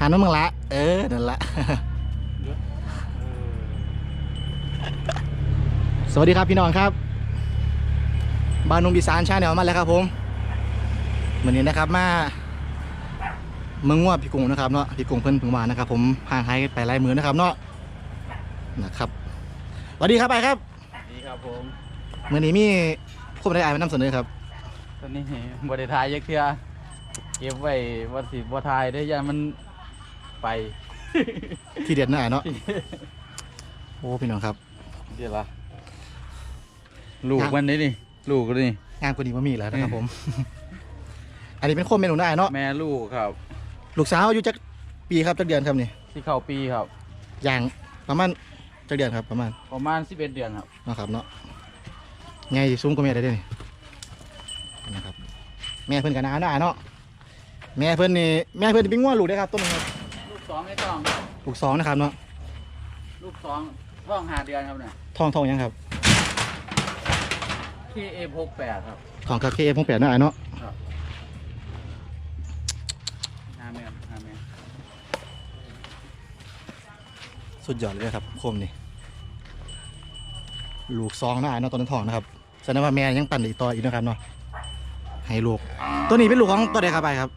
หันมาเมืองละ เออ นั่นละ สวัสดีครับพี่น้องครับ บานนุงดีสานชาแนลมาแล้วครับผมวันนี้นะครับมาเมืองง่วพี่กุ้งนะครับเนาะพี่กุ้งเพิ่นเพิ่งมานะครับ ผมห่างหายไปหลายมือนะครับเนาะนะครับสวัสดีครับไปครับนี่ครับผมมื่อนี้มีผู้บริหารมานำเสนอครับ ตอนนี้บริทายยักเทือเก็บไว้วันสิบทายได้ยันมัน ไปที่เด็ดน่าเนาะโอ้พี่น้องครับเดี๋ยวละลูกมันนี่นี่ลูกนี่งานกว่านี้ว่ามีแล้วนะครับผม อันนี้เป็นโคมเมนูได้เนาะแม่ลูกครับ ลูกสาวอายุจักปีครับจักเดือนครับนี่ที่เข้าปีครับ อย่างประมาณจักเดือนครับประมาณประมาณ11เดือนครับเนาะครับเนาะไงซุ้มก็แม่ได้เด้นี่นะครับ แม่เพิ่นกันนาได้เนาะแม่เพิ่นนี่แม่เพิ่นนี่เป็นงัวลูกได้อครับต้นนึงครับลูกส องไม่ต้อง ลูกสองนะครับเนาะลูกสองท้องหาเดือนครับเนี่ยทองทองยังครับที่เอพกแปดครับทองกับเคเอพงแปดเนาะเนาะห้าเมตรห้าเมตรสุดยอดเลยครับโคมนี่ลูกซองหน้าเนาะต้นนทองนะครับแสดงว่าแม่ยังปั่นอีกต่ออีกนะครับเนาะให้ลูก ตัวนี้เป็นลูกของตัวใดครับไปครับ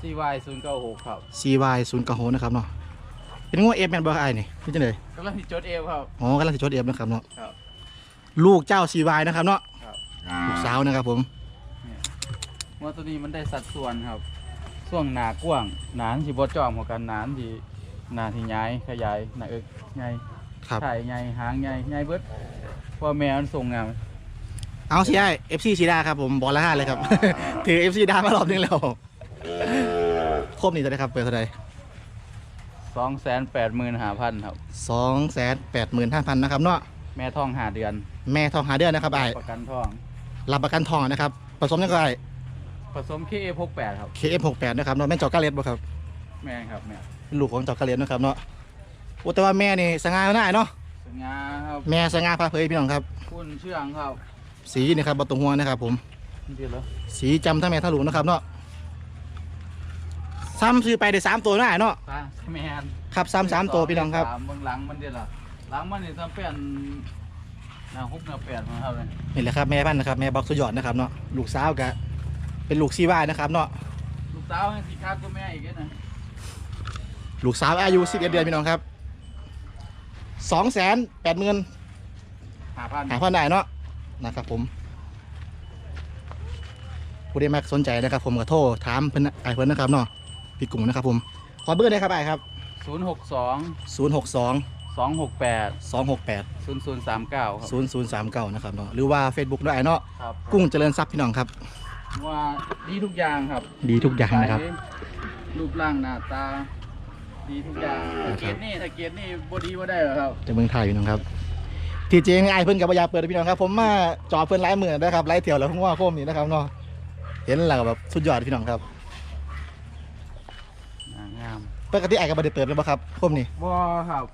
ซีวายศูนย์เก้าหกครับ CY ศูนย์กระโหนะครับเนาะเป็นงัวเอฟแมนบอร์ไอนี่พี่จังเลยกำลังที่จดเอฟครับ อ๋อกำลังจะชดเอฟนะครับเนาะครับ ลูกเจ้า CY นะครับเนาะครับลูกสาวนะครับผมว่าตัวนี้มันได้สัดส่วนครับช่วงหนากว้าง หนานที่บดจอมหัวกันหนานที่หนาที่ย้ายขยายหนาเอิกใหญ่ครับถ่ายใหญ่หางใหญ่ใหญ่เบิดพ่อแม่มันส่งงามเอาซีไอเอฟซีซีดาครับผมบอลละห้าเลยครับ ถือเอฟซีดามารอบนึงแล้ว ครบนี่จะได้ครับเปิดเท่าไหร่สองแสนแปดหมื่นห้าพันครับสองแสนแปดหมื่นห้าพันนะครับเนาะแม่ท้องหาเดือน แม่ทองหาเดือนนะครับไอประกันท้อง รับประกันทองนะครับผสมยังไงผสมเคเอพกแปดครับ KF68 นะครับเนาะแม่นจอกกาเลสบ่ครับแม่ครับแม่เป็นลูกของจอกกาเลสนะครับเนาะโอ้แต่ว่าแม่นี่สง่าหน้าเนาะสง่าครับแม่สง่าพาเผยพี่น้องครับ คุณเชื่องครับสีนี่ครับบตรงหัวนะครับผมเดี๋ยวแล้วสีจำทั้งแม่ทั้งลูกนะครับเนาะ ซ้ำซื้อไปได้สามตัวหน้าเนาะตาแม่นครับซ้ำสามตัวพี่น้องครับสามเบื้องหลังมันเดี๋ยวละหลังมันนี่ทำเป็นหน้าฮุกหน้าแปดนะครับเลยนี่แหละครับแม่พันธุ์นะครับแม่บ็อกสุดยอดนะครับเนาะลูกสาวกะเป็นลูกซีวายนะครับเนาะลูกสาวให้สีคาดก็แม่อีกนะลูกสาวอายุ11เดือนพี่น้องครับสองแสนแปดหมื่นหาพันหาพันได้เนาะนะครับผมผู้ใดมาสนใจนะครับผมก็โทรถามเพิ่นไอ้เพิ่นนะครับเนาะ พี่กุ้งนะครับผม ขอเบอร์ได้ครับไอ้ครับ ศูนย์หกสอง0 6 2 สองหกแปด2 6 8 ศูนย์ศูนย์สามเก้าครับ0 0 3 9นะครับเนาะหรือว่า Facebook ได้เนาะครับกุ้งเจริญทรัพย์พี่น้องครับ ว่าดีทุกอย่างครับดีทุกอย่างนะครับใส่รูปร่างหน้าตา ดีทุกอย่างนะถ้าครับเกียรตินี่ถ้าเกียรตินี่บดีว่าได้เหรอครับ จะเมืองไทยพี่น้องครับ ที่จริงไอ้เพิ่นกับพยาเปิดพี่น้องครับ ผมมาจอเพิ่นไล่มือนะครับไล่เถี่ยวแล้วเพิ่งว่าโคมนี่นะครับเนาะเห็นแล้วแบบสุดยอดพี่น้องครับอ่างาม ปกติไอ้กับบไดเปิดเลยป่ะครับโคมนี่บ่ครับ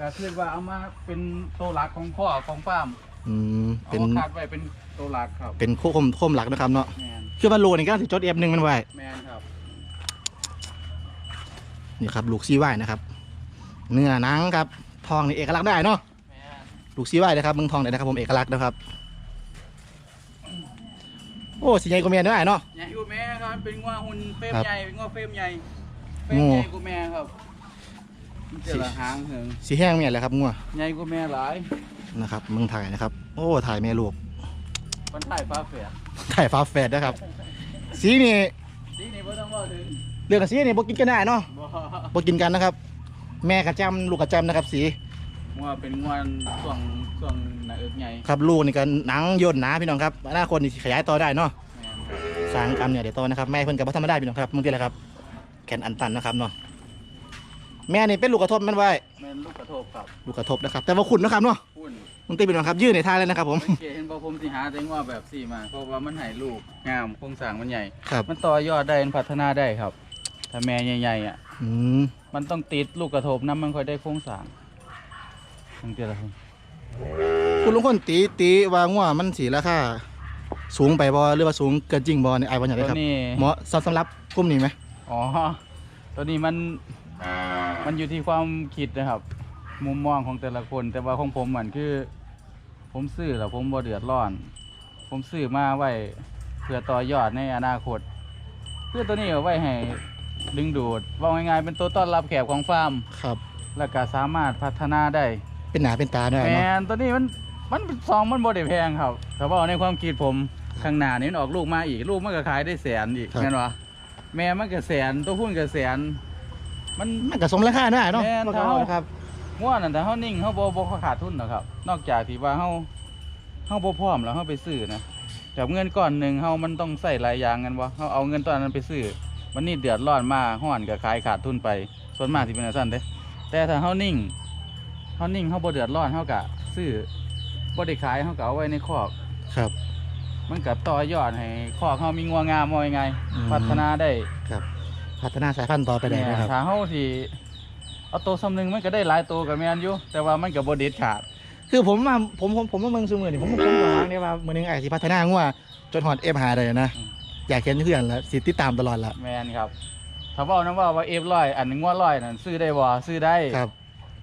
ก็คือว่าเอามาเป็นตัวหลักของพ่อของฟาร์มอืมเอาเป็นมาคัดไว้เป็นตัวหลักครับเป็นโคมโคมหลักนะครับเนาะแมนคือมันโลนี่ก็สิจดเอฟหนึ่งมันไว้ แมนครับนี่ครับลูกซีไว้นะครับ เนื้อหนังครับทองนี่เอกลักษณ์ได้เนาะแมนลูกซีไว้นะครับเมืองทองเนี่ยนะครับผมเอกลักษณ์นะครับ โอ้สีใหญ่กว่าเมียเนื้อไอ้เนาะ ใหญ่กว่าแม่ครับเป็นงัวหุ่นเฟรมครับ ใหญ่เป็นงัวเฟรมใหญ่ เฟรมโง่ใหญ่กว่าแม่ครับมันจะละหางเหิงสีแห้งเมียแหละครับงัวใหญ่กว่าแม่หลายนะครับเมืองไทยนะครับ โอ้ถ่ายแม่ลูกมันถ่ายฟ้าแฝดถ่ายฟ้าแฝดนะครับ สีนี่สีนี่บ่ต้องว่าถึงเรื่องกับสีนี่บ่กินกันได้เนาะบ่บ่กินกันนะครับ แม่กระจำลูกกระจำนะครับ สีงัวเป็นงัวส่วงส่วงหน้าเอิกใหญ่ครับลูกนี่ก็หนังย่นหนาพี่น้องครับอนาคตนี่ขยายต่อได้เนาะแมนสร้างกรรมเนี่ยเดี๋ยวโตนะครับแม่เพิ่นกับพ่ธรรมดาพี่น้องครับมึงที่แหละครับ แขนอันตันนะครับเนาะแม่นี่เป็นลูกกระทบแมันไว้แมนลูกกระทบครับลูกกระทบนะครับ แต่ว่าขุนนะครับเนาะหุ่นมึงตีพี่น้องครับ ยืดในท่าเลยนะครับผมไม่เกเห็นบ่ผมสิหาแต่งัวแบบสี่มาเพราะว่ามันให้ลูกงามโครงสร้างมันใหญ่ครับมันต่อยอดได้มันพัฒนาได้ครับ ถ้าแม่ใหญ่ๆอะอืมมันต้องติดลูกกระทบน้ำมันค่อยได้โครงสร้างทั้งเดียวละครับคุณลุงคนตีตีว่าง่วมันสีราคาสูงไปบ่หรือว่าสูงเกินจริงบ่ในไอ้วันอย่างไรตัวครับนี้เหมาะสำหรับกลุ่มนี้ไหม อ๋อ ตัวนี้มันมันอยู่ที่ความคิดนะครับ มุมมองของแต่ละคน แต่ว่าของผมเหมือนคือ ผมซื้อแล้วผมบ่เดือดร้อน ผมซื้อมาไว้เพื่อต่อยอดในอนาคต เพื่อตัวนี้เอาไว้ให้ดึงดูดว่าง่ายๆเป็นตัวต้อนรับแขกของฟาร์ม ครับ แล้วก็สามารถพัฒนาได้ เป็นหนาเป็นตาด้วยแมเนาะนตัวนี้มันมันเป็นซองมันบ่ได้แพงครับแต่ว่าในความคิดผมข้างหน้านี้มันออกลูกมาอีกลูกมันก็ขายได้แสนอีกแม่นวะ แม่มันก็แสนตัวหุ้นก็แสนมัน มันก็สมราคาด้วยเนาะแม่นพวกเท่าเราครับ ง่วนนั่นแต่เฮานิ่งเฮาบ่บ่ขาดทุนหรอกครับ นอกจากที่ว่าเฮาเฮาบ่พร้อมแล้วเฮาไปซื้อนะจากเงินก้อนหนึ่งเฮามันต้องใส่หลายอย่างกันบ่เฮาเอาเงินตอนนั้นไปซื้อวันนี้เดือดร้อนมาฮ้อนก็ขายขาดทุนไป ส่วนมากสิเป็นจังซั่นเด้ แต่ถ้าเฮานิ่งเฮานิ่งเฮาบ่เดือดร้อนเฮาก็ซื้อบ่ได้ขายเฮาก็เอาไว้ในคอก ครับ มันก็ต่อยอดให้คอกเฮามีงัวงามว่ายังไง อืม พัฒนาได้ครับ พัฒนาสายพันธุ์ต่อไปได้นะครับ ถ้าเฮาสิเอาตัวสำนึงมันก็ได้หลายตัวก็แม่นอยู่แต่ว่ามันก็บ่เด็ดขาด คือผมมาผมผมผมว่าเมืองซูเมอร์นี่ผมผมก็วางเนี่ยว่ามือหนึงไอ้ที่พัฒนางัวจนฮอดเอฟหาเลยนะ อืม อยากเห็นเพื่อนแล้วสิติดตามตลอดละแม่นครับ ถ้าเว้านำว่าว่าเอฟร้อยอันงัวร้อยนั่นซื้อได้บ่ซื้อได้ ครับ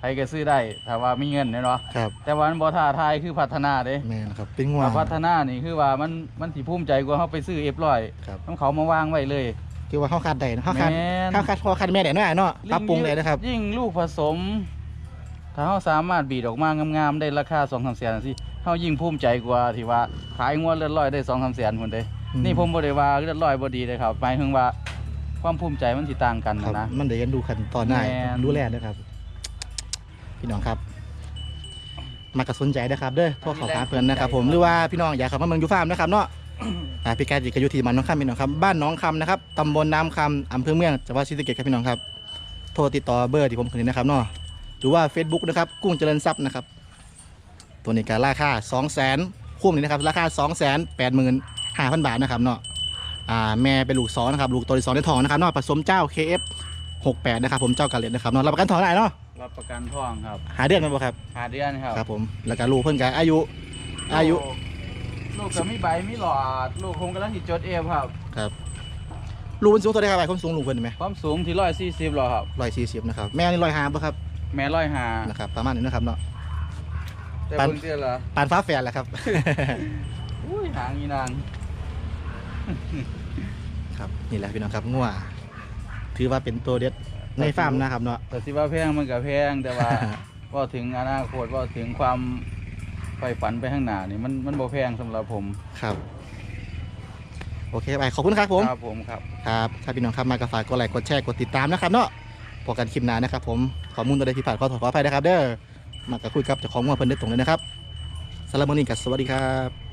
ใครก็ซื้อได้ถ้าว่ามีเงินเนาะครับแต่ว่ามันบ่ท้าทายคือพัฒนาเด้แม่นะครับเป็นงัวถ้าพัฒนานี่คือว่ามันมันสิภูมิใจกว่าเฮาไปซื้อเอฟร้อยครับต้องเขามาวางไว้เลยคือว่าเขาขาดได้นะเขาขาดแม่นเขาขาดพอขาดแม่ได้น้อยเนาะปรับปรุงได้นะครับ ยิ่งลูกผสม ถ้าเขาสามารถบีดออกมางามๆได้ราคาสองสามแสนสิเขายิ่งภูมิใจกว่าที่ว่าขายงวดเลือดลอยได้สองสามแสนคนเด้อืมนี่ผมบ่ได้ว่าเลือดลอยบ่ดีเลยครับหมายถึงว่าความภูมิใจมันสิต่างกันครับนะ มันเดี๋ยวกันดูขั้นตอนหน้าแม่นดูแลนะครับ พี่น้องครับ มากระสนใจนะครับเด้อโทรขอถามเพื่อนนะครับ ผมหรือว่าพี่น้องอยากเข้ามาเมืองยูฟาร์มนะครับเนาะอ่าพี่กายจิกอยู่ที่บ้านน้องคำพี่น้องครับบ้านน้องคำนะครับตำบลน้ำคำอำเภอเมืองจังหวัดศรีสะเกษครับพี่น้องครับ โทรติดต่อเบอร์ที่ผมขึ้นนี้นะครับเนาะหรือว่า Facebook นะครับกุ้งเจริญทรัพย์นะครับ ตัวนี้ก็ราคา2 0 0 0 0 0คู่นี้นะครับราคา 2 8 5 0 0 0 บาทนะครับเนาะอ่าแม่เป็นลูกสองนะครับลูกตัวที่สองในท้องนะครับเนาะผสมเจ้า KF 68 นะครับผมเจ้ากาเล็ดนะครับเนาะรับประกันท้องได้เนาะ รับประกันท่องครับหาเดือนไหมบ่ครับ หาเดือนครับครับผมแล้วก็ลูกเพิ่นก็อายุ อายุลูกก็มีใบมีหลอด ลูกผมกำลังสิจดเอฟครับ ครับลูกเพิ่นสูงเท่าไหร่ครับไอ้ความสูงลูกเพิ่นเห็นไหมความสูงที่ร้อยสี่สิบหรอครับ ร้อยสี่สิบนะครับแม่นี่ร้อยห้าป่ะครับแม่ร้อยหานะครับประมาณนี้นะครับเนาะ แต่ปัน เพิ่งเตือนเหรอปานฟ้าแฝดแหละครับ อุ้ยหางอีนางครับนี่แหละพี่น้องครับงัวถือว่าเป็นตัวเด็ด ในฟาร์มนะครับเนาะ แต่สิว่าแพงมันก็แพงแต่ว่า ว่าถึงอนาคตว่าถึงความใฝ่ฝันไปข้างหน้านี่มันมันบ่แพงสำหรับผมครับ โอเคไปขอบคุณครับผม ครับผมครับ ครับ ถ้าพี่น้องครับมากระฝากกดไลค์กดแชร์กดติดตามนะครับเนาะพบกันคลิปหน้านะครับผมข้อมูลตัวใดที่ผ่านขอโทษขออภัยนะครับ เด้อมากระคุยกับเจ้าของงัวเพิ่นได้ตรงเลยนะครับสำหรับมื้อนี้ก็สวัสดีครับ